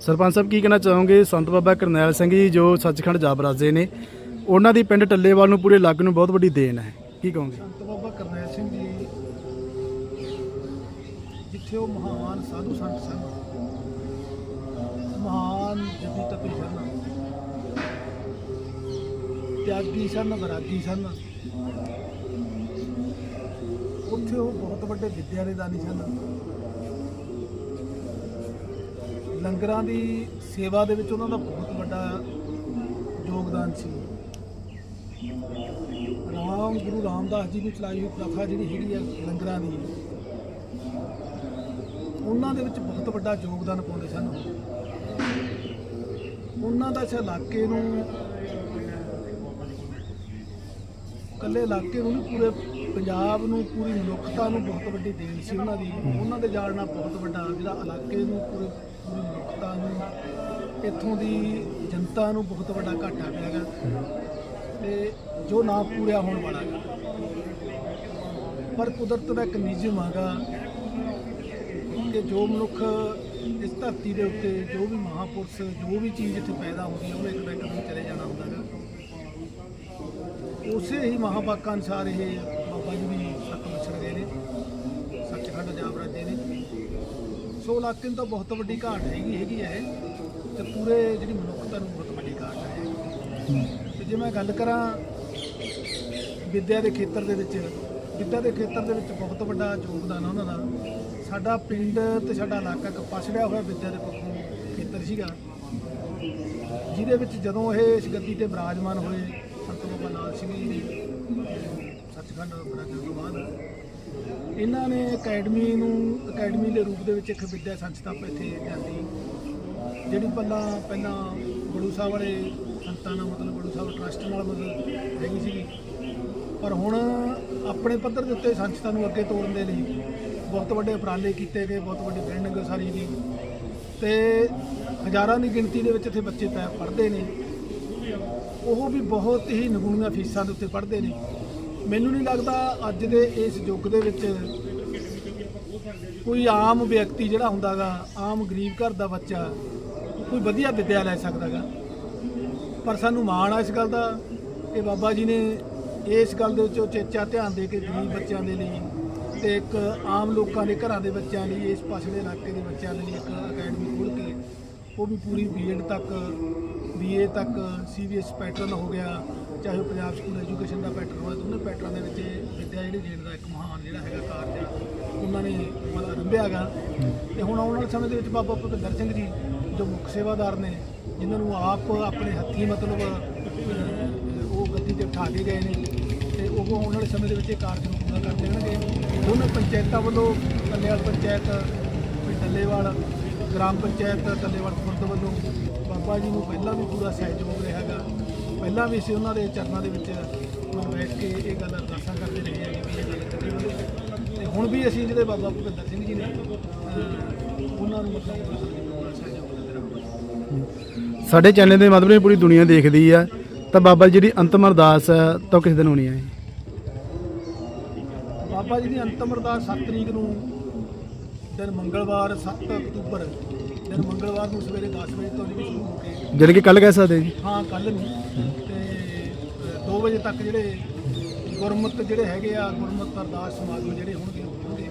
ਸਰਪੰਚ ਸਾਹਿਬ, ਕੀ ਕਹਿਣਾ ਚਾਹੋਗੇ? ਸੰਤ ਬਾਬਾ ਕਰਨੈਲ ਸਿੰਘ ਜੀ ਜੋ ਸੱਚਖੰਡ ਜਾਬਰਾਜੇ ਨੇ, ਉਹਨਾਂ ਦੀ ਪਿੰਡ ਟੱਲੇਵਾਲ ਨੂੰ ਪੂਰੇ ਇਲਾਕੇ ਨੂੰ ਬਹੁਤ ਵੱਡੀ ਦੇਣ ਹੈ। ਕੀ ਕਹੋਗੇ? ਸੰਤ ਬਾਬਾ ਕਰਨੈਲ ਸਿੰਘ ਜੀ, ਜਿੱਥੇ ਉਹ ਮਹਾਨ ਸਾਧੂ ਸੰਤ ਸਨ, ਮਹਾਨ ਜਪੀ ਤਪੀ ਸਨ, ਤਿਆਗੀ ਸਨ, ਵੈਰਾਗੀ ਸਨ, ਉੱਥੇ ਉਹ ਬਹੁਤ ਵੱਡੇ ਵਿਦਿਆ ਦੇ ਦਾਨੀ ਸਨ। ਲੰਗਰਾਂ ਦੀ ਸੇਵਾ ਦੇ ਵਿੱਚ ਉਹਨਾਂ ਦਾ ਬਹੁਤ ਵੱਡਾ ਯੋਗਦਾਨ ਸੀ। ਰਾਮ, ਗੁਰੂ ਰਾਮਦਾਸ ਜੀ ਨੂੰ ਚਲਾਈ ਹੋਈ ਪ੍ਰਥਾ ਜਿਹੜੀ ਹੈਗੀ ਆ ਲੰਗਰਾਂ ਦੀ, ਉਹਨਾਂ ਦੇ ਵਿੱਚ ਬਹੁਤ ਵੱਡਾ ਯੋਗਦਾਨ ਪਾਉਂਦੇ ਸਨ। ਉਹਨਾਂ ਦਾ ਇਸ ਇਲਾਕੇ ਨੂੰ ਕੱਲੇ ਇਲਾਕੇ ਨੂੰ ਨਹੀਂ, ਪੂਰੇ ਪੰਜਾਬ ਨੂੰ, ਪੂਰੀ ਮਨੁੱਖਤਾ ਨੂੰ ਬਹੁਤ ਵੱਡੀ ਦੇਣ ਸੀ ਉਹਨਾਂ ਦੀ। ਉਹਨਾਂ ਦੇ ਜਾਣ ਨਾਲ ਬਹੁਤ ਵੱਡਾ ਜਿਹੜਾ ਇਲਾਕੇ ਨੂੰ ਪੂਰੇ ਪੂਰੀ ਮਨੁੱਖਤਾ ਨੂੰ, ਇੱਥੋਂ ਦੀ ਜਨਤਾ ਨੂੰ ਬਹੁਤ ਵੱਡਾ ਘਾਟਾ ਪਿਆ ਗਾ ਤੇ ਜੋ ਨਾ ਪੂਰਿਆ ਹੋਣ ਵਾਲਾ ਹੈ ਪਰ ਕੁਦਰਤ ਦਾ ਇੱਕ ਨਿਯਮ ਹੈਗਾ ਕਿ ਜੋ ਮਨੁੱਖ ਇਸ ਧਰਤੀ ਦੇ ਉੱਤੇ ਜੋ ਵੀ ਮਹਾਪੁਰਸ਼, ਜੋ ਵੀ ਚੀਜ਼ ਇੱਥੇ ਪੈਦਾ ਹੁੰਦੀ ਹੈ ਉਹ ਇੱਕ ਨਾ ਇੱਕ ਦਿਨ ਚਲੇ ਜਾਣਾ ਹੁੰਦਾ ਹੈ ਉਸੇ ਹੀ ਮਹਾਵਾਕਾਂ ਅਨੁਸਾਰ ਇਹ ਬਾਬਾ ਜੀ ਵੀ ਸੱਤ ਵਿਛੜ ਗਏ ਨੇ ਸੱਚਖੰਡ ਜਾਬਰਾਜੇ ਨੇ ਸੋ ਇਲਾਕੇ ਨੂੰ ਤਾਂ ਬਹੁਤ ਵੱਡੀ ਘਾਟ ਹੈਗੀ ਹੈਗੀ ਹੈ ਇਹ। ਤੇ ਪੂਰੇ ਜਿਹੜੀ ਮਨੁੱਖਤਾ ਨੂੰ ਬਹੁਤ ਵੱਡੀ ਘਾਟ ਹੈ ਤੇ ਜੇ ਮੈਂ ਗੱਲ ਕਰਾਂ ਵਿੱਦਿਆ ਦੇ ਖੇਤਰ ਦੇ ਵਿੱਚ, ਵਿੱਦਿਆ ਦੇ ਖੇਤਰ ਦੇ ਵਿੱਚ ਬਹੁਤ ਵੱਡਾ ਯੋਗਦਾਨ ਉਹਨਾਂ ਦਾ। ਸਾਡਾ ਪਿੰਡ ਤੇ ਸਾਡਾ ਇਲਾਕਾ ਇੱਕ ਪਛੜਿਆ ਹੋਇਆ ਵਿੱਦਿਆ ਦੇ ਪੱਖੋਂ ਖੇਤਰ ਸੀਗਾ। ਜਿਹਦੇ ਵਿੱਚ ਜਦੋਂ ਇਹ ਇਸ ਗੱਦੀ ਤੇ ਬਿਰਾਜਮਾਨ ਹੋਏ, ਸੰਤ ਬਾਬਾ ਲਾਲ ਸਿੰਘ ਜੀ ਸੱਚਖੰਡ ਬੜਾ ਤੋਂ ਬਾਅਦ ਇਹਨਾਂ ਨੇ ਅਕੈਡਮੀ ਨੂੰ, ਅਕੈਡਮੀ ਦੇ ਰੂਪ ਦੇ ਵਿੱਚ ਇੱਕ ਵਿੱਦਿਆ ਸੰਸਥਾ ਇੱਥੇ ਲਿਆਂਦੀ। ਜਿਹੜੀ ਪਹਿਲਾਂ ਪਹਿਲਾਂ ਗੁਰੂ ਸਾਹਿਬ ਵਾਲੇ ਸੰਤਾਂ ਨਾਲ ਮਤਲਬ ਗੁਰੂ ਸਾਹਿਬ ਟਰਸਟ ਨਾਲ ਮਤਲਬ ਹੈਗੀ ਸੀ ਪਰ ਹੁਣ ਆਪਣੇ ਪੱਧਰ ਦੇ ਉੱਤੇ ਸੰਸਥਾ ਨੂੰ ਅੱਗੇ ਤੋੜਨ ਦੇ ਲਈ ਬਹੁਤ ਵੱਡੇ ਉਪਰਾਲੇ ਕੀਤੇ ਗਏ, ਬਹੁਤ ਵੱਡੀ ਬਿਲਡਿੰਗ ਸਾਰੀ ਦੀ। ਤੇ ਹਜ਼ਾਰਾਂ ਦੀ ਗਿਣਤੀ ਦੇ ਵਿੱਚ ਇੱਥੇ ਬੱਚੇ ਪੈ ਪੜ੍ਹਦੇ ਨੇ। ਉਹ ਵੀ ਬਹੁਤ ਹੀ ਨਗੂਣੀਆਂ ਫੀਸਾਂ ਦੇ ਉੱਤੇ ਪੜ੍ਹਦੇ ਨੇ। ਮੈਨੂੰ ਨਹੀਂ ਲੱਗਦਾ ਅੱਜ ਦੇ ਇਸ ਯੁੱਗ ਦੇ ਵਿੱਚ ਕੋਈ ਆਮ ਵਿਅਕਤੀ ਜਿਹੜਾ ਹੁੰਦਾਗਾ, ਆਮ ਗਰੀਬ ਘਰ ਦਾ ਬੱਚਾ, ਕੋਈ ਵਧੀਆ ਵਿੱਦਿਆ ਲੈ ਸਕਦਾਗਾ। ਪਰ ਸਾਨੂੰ ਮਾਣ ਆ ਇਸ ਗੱਲ ਦਾ। ਕਿ ਬਾਬਾ ਜੀ ਨੇ ਇਸ ਗੱਲ ਦੇ ਵਿੱਚ ਉਚੇਚਾ ਧਿਆਨ ਦੇ ਕੇ ਗਰੀਬ ਬੱਚਿਆਂ ਦੇ ਲਈ ਤੇ ਇੱਕ ਆਮ ਲੋਕਾਂ ਦੇ ਘਰਾਂ ਦੇ ਬੱਚਿਆਂ ਲਈ, ਇਸ ਪਾਸੇ ਦੇ ਇਲਾਕੇ ਦੇ ਬੱਚਿਆਂ ਲਈ ਇੱਕ ਅਕੈਡਮੀ ਖੋਲ੍ਹ ਕੇ ਉਹ ਵੀ ਪੂਰੀ ਬੀਐਡ ਤੱਕ ਬੀਏ ਤੱਕ ਸੀਬੀਐਸ ਪੈਟਰਨ ਹੋ ਗਿਆ ਚਾਹੇ ਉਹ ਪੰਜਾਬ ਸਕੂਲ ਐਜੂਕੇਸ਼ਨ ਦਾ ਪੈਟਰਨ ਹੋਇਆ ਦੋਨੇ ਪੈਟਰਾਂ ਦੇ ਵਿੱਚ ਇਹ ਵਿੱਦਿਆ ਜਿਹੜੀ ਦੇਣ ਦਾ ਇੱਕ ਮਹਾਨ ਜਿਹੜਾ ਹੈਗਾ ਕਾਰਜ ਆ, ਉਹਨਾਂ ਨੇ ਮਤਲਬ ਆਰੰਭਿਆ ਹੈਗਾ। ਤੇ ਹੁਣ ਆਉਣ ਵਾਲੇ ਸਮੇਂ ਦੇ ਵਿੱਚ ਬਾਬਾ ਭੁਪਿੰਦਰ ਸਿੰਘ ਜੀ ਜੋ ਮੁੱਖ ਸੇਵਾਦਾਰ ਨੇ ਜਿਨ੍ਹਾਂ ਨੂੰ ਆਪ ਆਪਣੇ ਹੱਥੀਂ ਮਤਲਬ ਉਹ ਗੱਦੀ ਤੇ ਬਿਠਾ ਕੇ ਗਏ ਨੇ ਤੇ ਉਹ ਆਉਣ ਵਾਲੇ ਸਮੇਂ ਦੇ ਵਿੱਚ ਇਹ ਕਾਰਜ ਨੂੰ ਪੂਰਾ ਕਰ ਦੇਣਗੇ। ਦੋਨੇ ਪੰਚਾਇਤਾਂ ਵੱਲੋਂ ਟੱਲੇਵਾਲ ਪੰਚਾਇਤ ਵੀ ਟੱਲੇਵਾਲ ਗ੍ਰਾਮ ਪੰਚਾਇਤ ਟੱਲੇਵਾਲ ਖੁਰਦ ਵੱਲੋਂ ਬਾਬਾ ਜੀ ਨੂੰ ਪਹਿਲਾਂ ਵੀ ਪੂਰਾ ਸਹਿਯੋਗ ਰਿਹਾ ਹੈਗਾ। ਪਹਿਲਾਂ ਵੀ ਅਸੀਂ ਉਹਨਾਂ ਦੇ ਚਰਨਾਂ ਦੇ ਵਿੱਚ ਬੈਠ ਕੇ ਇਹ ਗੱਲ ਅਰਦਾਸਾਂ ਕਰਦੇ ਰਹੇ ਹੈਗੇ ਵੀ ਇਹ ਗੱਲ ਕਰੀ ਵੱਲੋਂ ਤੇ ਹੁਣ ਵੀ ਅਸੀਂ ਜਿਹੜੇ ਬਾਬਾ ਭੁਪਿੰਦਰ ਸਿੰਘ ਜੀ ਨੇ ਉਹਨਾਂ ਨੂੰ ਸਾਡੇ ਚੈਨਲ ਦੇ ਮਾਧਿਅਮ ਨਾਲ ਪੂਰੀ ਦੁਨੀਆ ਦੇਖਦੀ ਆ। ਤਾਂ ਬਾਬਾ ਜੀ ਜਿਹੜੀ ਅੰਤਮ ਅਰਦਾਸ ਹੈ ਤਾਂ ਉਹ ਕਿਸ ਦਿਨ ਹੋਣੀ ਹੈ ਬਾਬਾ ਜੀ ਦੀ ਅੰਤਮ ਅਰਦਾਸ 7 ਤਰੀਕ ਨੂੰ ਦਿਨ ਮੰਗਲਵਾਰ 7 ਅਕਤੂਬਰ ਦਿਨ ਮੰਗਲਵਾਰ ਨੂੰ ਸਵੇਰੇ 10 ਵਜੇ ਤੋਂ ਜਿਹੜੀ ਸ਼ੁਰੂ ਹੋ ਕੇ ਜਾਣੀ ਕਿ ਕੱਲ ਕਹਿ ਸਕਦੇ ਜੀ? ਹਾਂ ਕੱਲ ਨੂੰ ਤੇ 2 ਵਜੇ ਤੱਕ ਜਿਹੜੇ ਗੁਰਮਤ ਜਿਹੜੇ ਹੈਗੇ ਆ ਗੁਰਮਤ ਅਰਦਾਸ ਸਮਾਗਮ ਜਿਹੜੇ ਹੋਣਗੇ ਉਹ ਹੋਣਗੇ।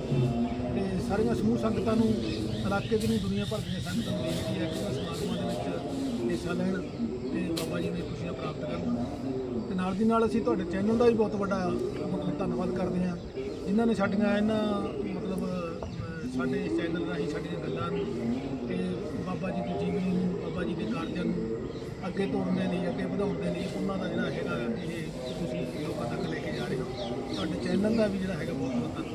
ਤੇ ਸਾਰੀਆਂ ਸਮੂਹ ਸੰਗਤਾਂ ਨੂੰ ਇਲਾਕੇ ਦੀ ਨਹੀਂ ਦੁਨੀਆ ਭਰ ਦੀਆਂ ਸੰਗਤਾਂ ਨੂੰ ਬੇਨਤੀ ਹੈ ਕਿ ਸਮਾਗਮਾਂ ਦੇ ਵਿੱਚ ਹਿੱਸਾ ਲੈਣ ਤੇ ਬਾਬਾ ਜੀ ਦੀਆਂ ਖੁਸ਼ੀਆਂ ਪ੍ਰਾਪਤ ਕਰਨ। ਤੇ ਨਾਲ ਦੀ ਨਾਲ ਅਸੀਂ ਤੁਹਾਡੇ ਚੈਨਲ ਦਾ ਵੀ ਬਹੁਤ ਵੱਡਾ ਮਤਲਬ ਧੰਨਵਾਦ ਕਰਦੇ ਹਾਂ। ਜਿਨ੍ਹਾਂ ਨੇ ਸਾਡੀਆਂ ਇਹਨਾਂ ਮਤਲਬ ਅਹ, ਸਾਡੇ ਚੈਨਲ ਰਾਹੀਂ ਸਾਡੀਆਂ ਗੱਲਾਂ ਨੂੰ ਤੇ ਬਾਬਾ ਜੀ ਦੀ ਜੀਵਨੀ ਨੂੰ ਬਾਬਾ ਜੀ ਦੇ ਕਾਰਜਾਂ ਨੂੰ ਅੱਗੇ ਤੋਰਨ ਦੇ ਲਈ ਅੱਗੇ ਵਧਾਉਣ ਦੇ ਲਈ ਉਹਨਾਂ ਦਾ ਜਿਹੜਾ ਹੈਗਾ ਇਹ ਤੁਸੀਂ ਲੋਕਾਂ ਤੱਕ ਲੈ ਕੇ ਜਾ ਰਹੇ ਹੋ। ਤੁਹਾਡੇ ਚੈਨਲ ਦਾ ਵੀ ਜਿਹੜਾ ਹੈਗਾ ਬਹੁਤ ਬਹੁਤ